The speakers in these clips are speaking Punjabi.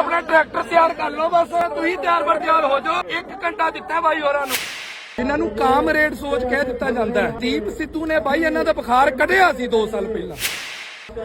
ਆਪਣਾ ਟਰੈਕਟਰ ਤਿਆਰ ਕਰ ਲਓ ਬਸ, ਤੁਸੀਂ ਤਿਆਰ ਬਰ ਤਿਆਰ ਹੋ ਜਾਓ। 1 ਘੰਟਾ ਦਿੱਤਾ ਬਾਈ ਹੋਰਾਂ ਨੂੰ। ਇਹਨਾਂ ਨੂੰ ਕਾਮਰੇਡ ਸੋਚ ਕਹਿ ਦਿੱਤਾ ਜਾਂਦਾ ਹੈ। ਦੀਪ ਸਿੱਧੂ ਨੇ ਬਾਈ ਇਹਨਾਂ ਦਾ ਬੁਖਾਰ ਕੱਢਿਆ ਸੀ 2 ਸਾਲ ਪਹਿਲਾਂ।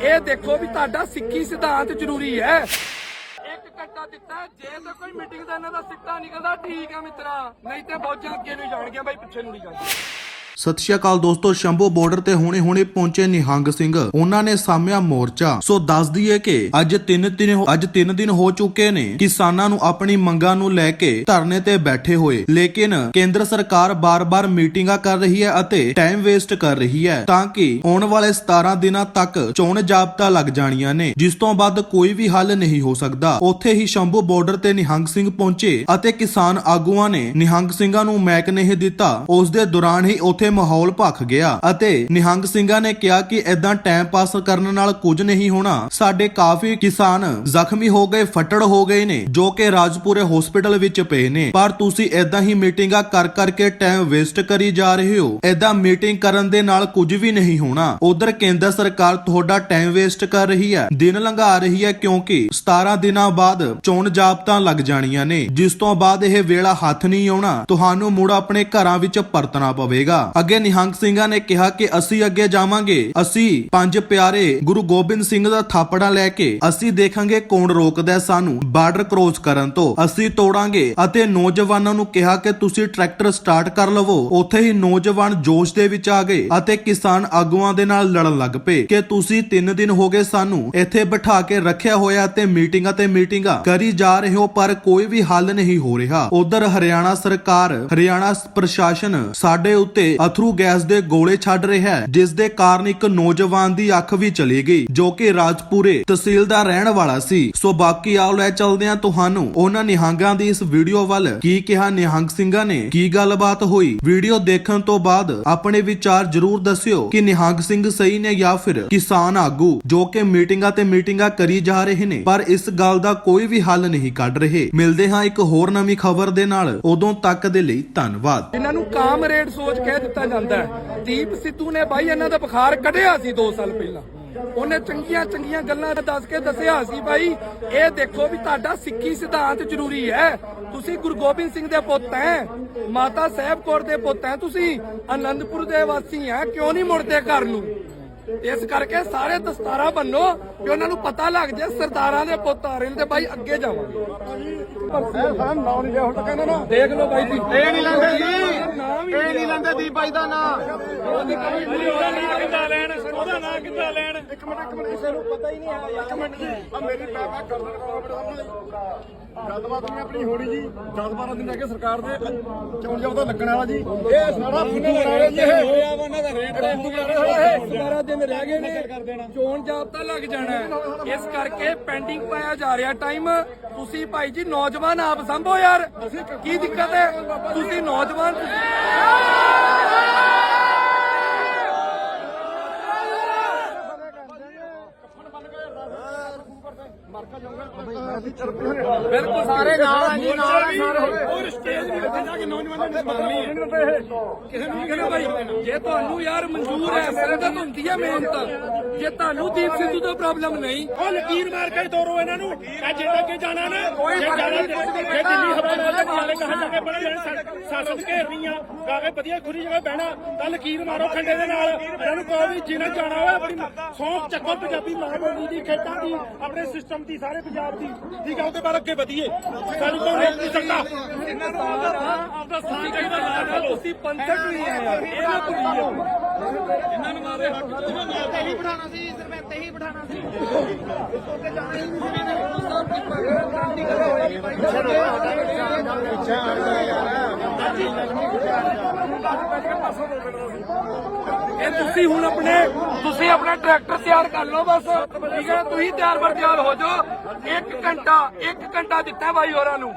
ਇਹ ਦੇਖੋ ਵੀ ਤੁਹਾਡਾ ਸਿੱਖੀ ਸਿਧਾਂਤ ਜ਼ਰੂਰੀ ਹੈ। ਇੱਕ ਘੰਟਾ ਦਿੱਤਾ ਜੇ ਤਾਂ ਕੋਈ ਮੀਟਿੰਗ ਦਾ ਇਹਨਾਂ ਦਾ ਸਿੱਟਾ ਨਿਕਲਦਾ ਠੀਕ ਹੈ ਮਿੱਤਰਾ। ਨਹੀਂ ਤੇ ਫੌਜਾਂ ਅੱਗੇ ਨੂੰ ਜਾਣਗੀਆਂ, ਬਾਈ ਪਿੱਛੇ ਨੂੰ ਨਹੀਂ ਜਾਣਗੀਆਂ। ਸਤਿ ਸ਼੍ਰੀ ਅਕਾਲ ਦੋਸਤੋ, ਸ਼ੰਭੂ ਬਾਰਡਰ ਤੇ ਹੁਣੇ-ਹੁਣੇ ਪਹੁੰਚੇ ਨਿਹੰਗ ਸਿੰਘ। ਉਹਨਾਂ ਨੇ ਸਾਮਿਆ ਮੋਰਚਾ। ਸੋ ਦੱਸ ਦਈਏ ਕਿ ਅੱਜ 3 ਦਿਨ ਅੱਜ 3 ਦਿਨ ਹੋ ਚੁੱਕੇ ਨੇ ਕਿਸਾਨਾਂ ਨੂੰ ਆਪਣੀ ਮੰਗਾਂ ਨੂੰ ਲੈ ਕੇ ਧਰਨੇ ਤੇ ਬੈਠੇ ਹੋਏ। ਲੇਕਿਨ ਕੇਂਦਰ ਸਰਕਾਰ ਬਾਰ-ਬਾਰ ਮੀਟਿੰਗਾਂ ਕਰ ਰਹੀ ਹੈ ਅਤੇ ਟਾਈਮ ਵੇਸਟ ਕਰ ਰਹੀ ਹੈ ਤਾਂ ਕਿ ਆਉਣ ਵਾਲੇ 17 ਦਿਨਾਂ ਤੱਕ ਚੋਣ ਜਾਬਤਾ ਲੱਗ ਜਾਣੀਆਂ ਨੇ। ਜਿਸ ਤੋਂ ਬਾਅਦ ਕੋਈ ਵੀ ਹੱਲ ਨਹੀਂ ਹੋ ਸਕਦਾ। ਉੱਥੇ ਹੀ ਸ਼ੰਭੂ ਬਾਰਡਰ ਤੇ ਨਿਹੰਗ ਸਿੰਘ ਪਹੁੰਚੇ ਅਤੇ ਕਿਸਾਨ ਆਗੂਆਂ ਨੇ ਨਿਹੰਗ ਸਿੰਘਾਂ ਨੂੰ ਮੈਕ ਨਹੀਂ ਦਿੱਤਾ। ਉਸ ਦੇ ਦੌਰਾਨ ਹੀ ਉੱਥੇ ਮਾਹੌਲ ਭਖ ਗਿਆ ਅਤੇ ਨਿਹੰਗ ਸਿੰਘਾਂ ਨੇ ਕਿਹਾ ਕਿ ਐਦਾਂ ਟਾਈਮ ਪਾਸ ਕਰਨ ਨਾਲ ਕੁਝ ਨਹੀਂ ਹੋਣਾ। ਸਾਡੇ ਕਾਫੀ ਕਿਸਾਨ ਜ਼ਖਮੀ ਹੋ ਗਏ, ਫੱਟੜ ਹੋ ਗਏ ਨੇ, ਜੋ ਕਿ ਰਾਜਪੁਰੇ ਹਸਪੀਟਲ ਵਿੱਚ ਪਏ ਨੇ। ਪਰ ਤੁਸੀਂ ਐਦਾਂ ਹੀ ਮੀਟਿੰਗਾਂ ਕਰ ਕਰਕੇ ਟਾਈਮ ਵੇਸਟ ਕਰੀ ਜਾ ਰਹੇ ਹੋ। ਐਦਾਂ ਮੀਟਿੰਗ ਕਰਨ ਦੇ ਨਾਲ ਕੁਝ ਵੀ ਨਹੀਂ ਹੋਣਾ। ਉਧਰ ਕੇਂਦਰ ਸਰਕਾਰ ਤੁਹਾਡਾ ਟਾਈਮ ਵੇਸਟ ਕਰ ਰਹੀ ਹੈ, ਦਿਨ ਲੰਘਾ ਰਹੀ ਹੈ ਕਿਉਂਕਿ 17 ਦਿਨਾਂ ਬਾਅਦ ਚੋਣ ਜਾਬਤਾਂ ਲੱਗ ਜਾਣੀਆਂ ਨੇ। ਜਿਸ ਤੋਂ ਬਾਅਦ ਇਹ ਵੇਲਾ ਹੱਥ ਨਹੀਂ ਆਉਣਾ, ਤੁਹਾਨੂੰ ਮੁੜ ਆਪਣੇ ਘਰਾਂ ਵਿੱਚ ਪਰਤਣਾ ਪਵੇਗਾ। ਅੱਗੇ ਨਿਹੰਗ ਸਿੰਘਾਂ ਨੇ ਕਿਹਾ ਕਿ ਅਸੀਂ ਅੱਗੇ ਜਾਵਾਂਗੇ। ਅਸੀਂ ਪੰਜ ਪਿਆਰੇ ਗੁਰੂ ਗੋਬਿੰਦ ਸਿੰਘ ਦਾ ਥਾਪੜਾ ਲੈ ਕੇ ਅਸੀਂ ਦੇਖਾਂਗੇ ਕੌਣ ਰੋਕਦਾ ਸਾਨੂੰ ਬਾਰਡਰ ਕ੍ਰੋਸ ਕਰਨ ਤੋਂ। ਅਸੀਂ ਤੋੜਾਂਗੇ ਅਤੇ ਨੌਜਵਾਨਾਂ ਨੂੰ ਕਿਹਾ ਕਿ ਤੁਸੀਂ ਟਰੈਕਟਰ ਸਟਾਰਟ ਕਰ ਲਵੋ। ਉੱਥੇ ਹੀ ਨੌਜਵਾਨ ਜੋਸ਼ ਦੇ ਵਿੱਚ ਆ ਗਏ ਅਤੇ ਕਿਸਾਨ ਆਗੂਆਂ ਦੇ ਨਾਲ ਲੜਨ ਲੱਗ ਪਏ ਕਿ ਤੁਸੀਂ 3 ਦਿਨ ਹੋ ਗਏ ਸਾਨੂੰ ਇੱਥੇ ਬਿਠਾ ਕੇ ਰੱਖਿਆ ਹੋਇਆ ਤੇ ਮੀਟਿੰਗਾਂ ਤੇ ਮੀਟਿੰਗਾਂ ਕਰੀ ਜਾ ਰਹੇ ਹੋ, ਪਰ ਕੋਈ ਵੀ ਹੱਲ ਨਹੀਂ ਹੋ ਰਿਹਾ। ਉਧਰ ਹਰਿਆਣਾ ਸਰਕਾਰ, ਹਰਿਆਣਾ ਪ੍ਰਸ਼ਾਸਨ ਸਾਡੇ ਉੱਤੇ ਅਥਰੂ ਗੈਸ ਦੇ ਗੋਲੇ ਛੱਡ ਰਿਹਾ ਹੈ, ਜਿਸ ਦੇ ਕਾਰਨ ਇੱਕ ਨੌਜਵਾਨ ਦੀ ਅੱਖ ਵੀ ਚਲੀ ਗਈ, ਜੋ ਕਿ ਰਾਜਪੁਰੇ ਤਹਿਸੀਲ ਦਾ ਰਹਿਣ ਵਾਲਾ ਸੀ। ਸੋ ਬਾਕੀ ਆਓ ਲੈ ਚਲਦੇ ਹਾਂ ਤੁਹਾਨੂੰ। ਉਹਨਾਂ ਨਿਹੰਗਾਂ ਦੀ ਇਸ ਵੀਡੀਓ ਵੱਲ ਕੀ ਕਿਹਾ ਨਿਹੰਗ ਸਿੰਘਾਂ ਨੇ, ਕੀ ਗੱਲਬਾਤ ਹੋਈ? ਵੀਡੀਓ ਦੇਖਣ ਤੋਂ ਬਾਅਦ ਆਪਣੇ ਵਿਚਾਰ ਜਰੂਰ ਦੱਸਿਓ ਕਿ ਨਿਹੰਗ ਸਿੰਘ ਸਹੀ ਨੇ ਜਾਂ ਫਿਰ ਕਿਸਾਨ ਆਗੂ, ਜੋ ਕਿ ਮੀਟਿੰਗਾਂ ਤੇ ਮੀਟਿੰਗਾਂ ਕਰੀ ਜਾ ਰਹੇ ਨੇ, ਪਰ ਇਸ ਗੱਲ ਦਾ ਕੋਈ ਵੀ ਹੱਲ ਨਹੀਂ ਕੱਢ ਰਹੇ। ਮਿਲਦੇ ਹਾਂ ਇੱਕ ਹੋਰ ਨਵੀਂ ਖਬਰ ਦੇ ਨਾਲ। ਉਦੋਂ ਤੱਕ ਦੇ ਲਈ ਧੰਨਵਾਦ। ਇਹਨਾਂ ਨੂੰ ਕਾਮਰੇਡ ਸੋਚ ਕਹਿ ਦਿੱਤਾ ਜਾਂਦਾ ਹੈ। ਦੀਪ ਸਿੱਧੂ ਨੇ ਬਾਈ ਇਹਨਾਂ ਦਾ ਬੁਖਾਰ ਕੱਢਿਆ ਸੀ 2 ਸਾਲ ਪਹਿਲਾਂ। ਉਹਨੇ ਚੰਗੀਆਂ ਚੰਗੀਆਂ ਗੱਲਾਂ ਦੱਸ ਕੇ ਦੱਸਿਆ ਸੀ ਬਾਈ ਇਹ ਦੇਖੋ ਵੀ ਤੁਹਾਡਾ ਸਿੱਖੀ ਸਿਧਾਂਤ ਜ਼ਰੂਰੀ ਹੈ। ਤੁਸੀਂ ਗੁਰੂ ਗੋਬਿੰਦ ਸਿੰਘ ਦੇ ਪੁੱਤ ਹੈ ਮਾਤਾ ਸਾਹਿਬ ਕੌਰ ਦੇ ਪੁੱਤ ਹੈ ਤੁਸੀਂ ਆਨੰਦਪੁਰ ਦੇ ਵਾਸੀ ਹੈ ਕਿਉਂ ਨਹੀਂ ਮੁੜਦੇ ਘਰ ਨੂੰ? ਇਸ ਕਰਕੇ ਸਾਰੇ ਦਸਤਾਰਾ ਬੰਨੋ ਕਿ ਉਹਨਾਂ ਨੂੰ ਪਤਾ ਲੱਗ ਜਾਏ ਸਰਦਾਰਾਂ ਦੇ ਪੁੱਤ ਆ ਰਹੇ ਨੇ ਤੇ ਬਾਈ ਅੱਗੇ ਜਾਵਾਂਗੇ। ਦੇਖ ਲਓ ਬਾਈ ਜੀ। ਇਹ ਨਹੀਂ ਲੈਂਦੇ ਦੀਪ ਬਾਈ ਦਾ ਨਾਂ ਉਹਦਾ ਨਾਂ ਕਿੱਦਾਂ ਲੈਣ ਉਹਦਾ ਨਾਂ ਕਿੱਦਾਂ ਲੈਣ ਇੱਕ ਮਿੰਟ ਇੱਕ ਮਿੰਟ ਕਿਸੇ ਨੂੰ ਪਤਾ ਹੀ ਨਹੀਂ ਹੈ ਇੱਕ ਮਿੰਟ ਆ ਮੇਰੀ ਪੈਪਾ ਗੱਲ ਸਾਹਮਣੇ ਗੱਲਬਾਤ ਨਹੀਂ ਆਪਣੀ ਹੋਣੀ ਜੀ 10 12 ਦਿਨ ਅੱਗੇ ਸਰਕਾਰ ਦੇ ਚੋਣ ਜਾਬਤਾ ਲੱਗਣ ਵਾਲਾ ਜੀ ਇਹ ਸਾਰਾ ਫੁੱਦੂ ਬਣਾ ਰਹੇ ਜੀ ਇਹ ਹੋਇਆ ਉਹਨਾਂ ਦਾ ਰੇਟ ਫੁੱਦੂ ਬਣਾ ਰਹੇ 12 ਦਿਨ ਰਹਿ ਗਏ ਨੇ। ਚੋਣ ਜਾਬਤਾ ਲੱਗ ਜਾਣਾ ਇਸ ਕਰਕੇ ਪੈਂਡਿੰਗ ਪਾਇਆ ਜਾ ਰਿਹਾ ਟਾਈਮ ਤੁਸੀਂ ਭਾਈ ਜੀ ਨੌਜਵਾਨ ਆਪ ਸੰਭੋ ਯਾਰ। ਕੀ ਦਿੱਕਤ ਹੈ? ਤੁਸੀਂ ਨੌਜਵਾਨ ਬਿਲਕੁਲ ਸਾਰੇ ਨਾਲ ਆ ਜੀ ਨਾਲ ਆ ਸਾਰੇ। ਹੋਰ ਸਟੇਜ ਵੀ ਉੱਤੇ ਜਾ ਕੇ ਨੌਜਵਾਨਾਂ ਨੇ ਬਦਲਣੀ ਹੈ। ਕਿਸੇ ਨੂੰ ਕਹਿੰਦਾ ਭਾਈ ਜੇ ਤੁਹਾਨੂੰ ਯਾਰ ਮਨਜ਼ੂਰ ਹੈ ਸੰਗਤ ਹੁੰਦੀ ਹੈ ਮਿਹਨਤ ਜੇ ਤੁਹਾਨੂੰ ਦੀਪ ਸਿੱਧੂ ਤੋਂ ਪ੍ਰੋਬਲਮ ਨਹੀਂ। ਉਹ ਲਕੀਰ ਮਾਰ ਕੇ ਤੋਰੋ ਇਹਨਾਂ ਨੂੰ। ਜਿੱਦਾਂ ਅੱਗੇ ਜਾਣਾ ਨਾ ਜੇ ਜਾਣਾ ਜੇ ਦਿੱਲੀ ਹਵਾ ਨਾਲ ਤੇ ਨਾਲੇ ਕਹਾਂ ਜਾ ਕੇ ਬੜੇ ਜਣ ਸਾਸਤ ਘੇਰਨੀ ਆ ਗਾਵੇ ਵਧੀਆ ਖੁਰੀ ਜਗ੍ਹਾ ਬਹਿਣਾ ਤਾਂ ਲਕੀਰ ਮਾਰੋ ਖੰਡੇ ਦੇ ਨਾਲ। ਇਹਨਾਂ ਨੂੰ ਕਹੋ ਵੀ ਜਿਹਨੇ ਜਾਣਾ ਹੋਵੇ ਆਪਣੀ ਸੌਂਕ ਚੱਕੋ ਪੰਜਾਬੀ ਮਾਂ ਬੋਲੀ ਦੀ ਖੇਤਾਂ ਦੀ ਆਪਣੇ ਸਿਸਟਮ ਦੀ ਸਾਰੇ ਪੰਜਾਬ ਦੀ। ਠੀਕ ਆ ਉਹਦੇ ਬਾਅਦ ਅੱਗੇ ਵਧੀਏ। ਸਾਨੂੰ ਕੋਈ ਰੋਕ ਨਹੀਂ ਸਕਦਾ ਆਪਦਾ ਸਾਥ ਚਾਹੀਦਾ ਨਾਲ ਤੁਸੀਂ ਪੰਥਕ ਨਹੀਂ ਹੈ ਯਾਰ। ਇਹ ਨਾ ਭੁੱਲੀਓ ਇਹਨਾਂ ਨੂੰ ਮਾਰੇ। ਇਹ ਤੁਸੀਂ ਹੁਣ ਆਪਣੇ, ਤੁਸੀਂ ਆਪਣਾ ਟਰੈਕਟਰ ਤਿਆਰ ਕਰ ਲਓ ਬਸ, ਠੀਕ ਹੈ? ਤੁਸੀਂ ਤਿਆਰ ਬਰ ਤਿਆਰ ਹੋ ਜਾਓ। 1 ਘੰਟਾ 1 ਘੰਟਾ ਦਿੱਤਾ ਬਾਈ ਹੋਰਾਂ ਨੂੰ।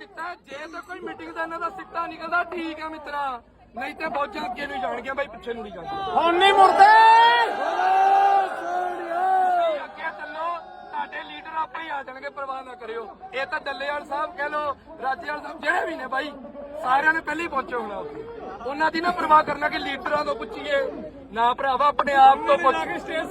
ਦਿੱਤਾ। ਜੇ ਤਾਂ ਕੋਈ ਮੀਟਿੰਗ ਦਾ ਇਹਨਾਂ ਦਾ ਸਿੱਟਾ ਨਿਕਲਦਾ, ਠੀਕ ਹੈ ਮਿੱਤਰਾ। ਨਹੀਂ ਤੇ ਫੌਜਾਂ ਅੱਗੇ ਨੂੰ ਜਾਣਗੀਆਂ ਬਾਈ, ਪਿੱਛੇ ਨੂੰ ਨਹੀਂ ਜਾਣਗੀਆਂ। ਹੁਣ ਨਹੀਂ ਮੁੜਦੇ ਅੱਗੇ ਚੱਲੋ ਤੁਹਾਡੇ ਲੀਡਰ ਆਪੇ ਹੀ ਆ ਜਾਣਗੇ, ਪਰਵਾਹ ਨਾ ਕਰਿਓ। ਇਹ ਤਾਂ ਡੱਲੇਵਾਲ ਸਾਹਿਬ ਕਹਿ ਲੋ ਰਾਜੇਵਾਲ ਸਾਹਿਬ ਜਿਹੜੇ ਵੀ ਨੇ ਬਾਈ, ਸਾਰਿਆਂ ਨੇ ਪਹਿਲੇ ਹੀ ਪਹੁੰਚੇ ਹੋਣਾ ਉੱਥੇ। ਉਹਨਾਂ ਦੀ ਨਾ ਪਰਵਾਹ ਕਰਨਾ ਕਿ ਲੀਡਰਾਂ ਤੋਂ ਪੁੱਛੀਏ। ਨਾ ਭਰਾਵਾ, ਆਪਣੇ ਆਪ ਤੋਂ ਪੁੱਛ